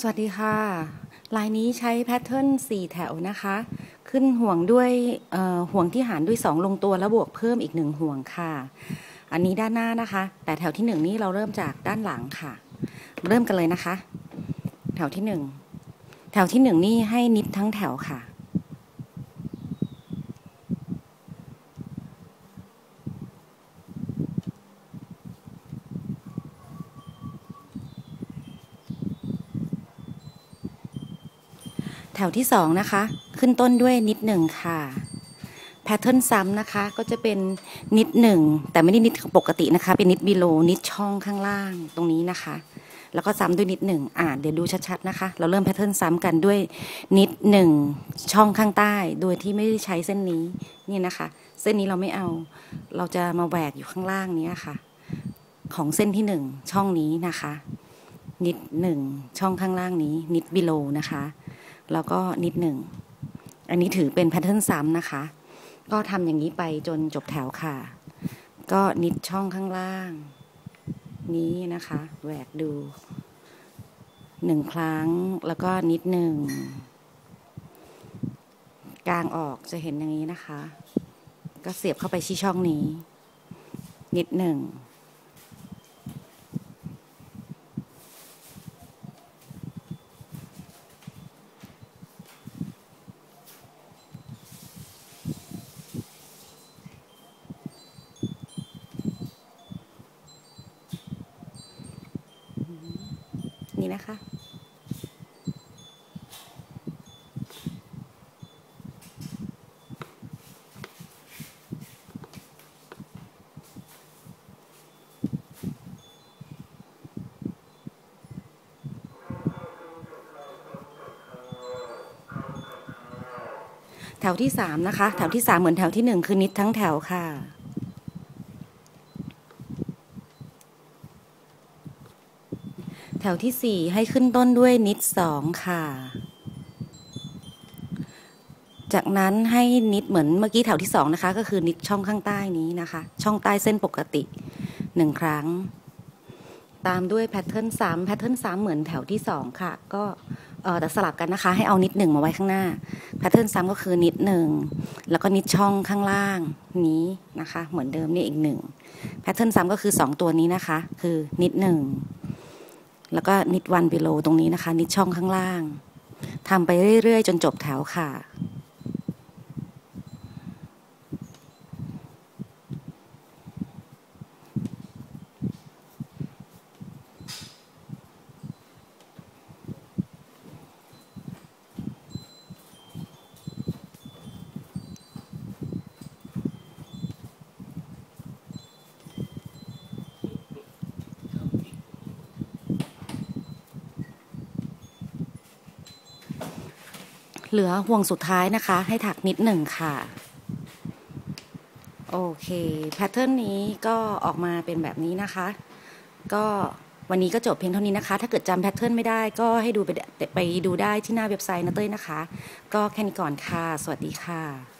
สวัสดีค่ะ ลายนี้ใช้แพทเทิร์น4 แถวนะคะ ขึ้นห่วงด้วยห่วงที่หารด้วย 2 ลงตัวแล้วบวกเพิ่มอีก 1 ห่วงค่ะ อันนี้ด้านหน้านะคะ แต่แถวที่ 1 นี้เราเริ่มจากด้านหลังค่ะ เริ่มกันเลยนะคะ แถวที่ 1 แถวที่ 1 นี่ให้นิดทั้งแถวค่ะ แถวที่สองนะคะ ขึ้นต้นด้วยนิดหนึ่งค่ะแพทเทิร์นซ้ำนะคะก็จะเป็นนิดหนึ่งแต่ไม่ได้นิดปกตินะคะ เป็นนิดบิโลนิดช่องข้างล่างตรงนี้นะคะ แล้วก็ซ้ำด้วยนิดหนึ่งอ่าเดี๋ยวดูชัดๆนะคะ เราเริ่มแพทเทิร์นซ้ำกันด้วยนิดหนึ่งช่องข้างใต้ โดยที่ไม่ได้ใช้เส้นนี้นี่นะคะ เส้นนี้เราไม่เอาเราจะมาแหวกอยู่ข้างล่างนี้ค่ะ ของเส้นที่หนึ่งช่องนี้นะคะ นิดหนึ่งช่องข้างล่างนี้ นิดบิโลนะคะ แล้วก็นิดหนึ่ง อันนี้ถือเป็นแพทเทิร์นซ้ำนะคะ ก็ทำอย่างนี้ไปจนจบแถวค่ะ ก็นิดช่องข้างล่าง นี้นะคะแหวกดูหนึ่งครั้งแล้วก็นิดหนึ่งกลางออกจะเห็นอย่างนี้นะคะ ก็เสียบเข้าไปที่ช่องนี้ นิดหนึ่ง นี้นะคะ แถวที่สามนะคะ แถวที่สามเหมือนแถวที่หนึ่งคือนิดทั้งแถวค่ะ ถวที่สี่ให้ขึ้นต้นด้วยนิดสองค่ะ จากนั้นให้นิดเหมือนเมื่อกี้แถวที่สองนะคะ ก็คือนิดช่องข้างใต้นี้นะคะ ช่องใต้เส้นปกติหนึ่งครั้ง ตามด้วยแพทเทิร์นสามแพทเทิร์นสามเหมือนแถวที่สองค่ะ ก็แต่สลับกันนะคะ ให้เอานิดหนึ่งมาไว้ข้างหน้าแพทเทิร์นซ้ำก็คือนิดหนึ่งแล้วก็นิดช่องข้างล่างนี้นะคะ เหมือนเดิมนี่อีกหนึ่งแพทเทิร์นซ้ำก็คือ 2 ตัวนี้นะคะ คือนิดหนึ่ง แล้วก็นิดวันบิโลตรงนี้นะคะ นิดช่องข้างล่างทำไปเรื่อยๆ จนจบแถวค่ะ เหลือห่วงสุดท้ายนะคะ ให้ถักนิดหนึ่งค่ะ โอเคแพทเทิร์นนี้ก็ออกมาเป็นแบบนี้นะคะ ก็วันนี้ก็จบเพียงเท่านี้นะคะ ถ้าเกิดจำแพทเทิร์นไม่ได้ก็ให้ดูไปไปดูได้ที่หน้าเว็บไซต์นะเต้ยนะคะ ก็แค่นี้ก่อนค่ะ สวัสดีค่ะ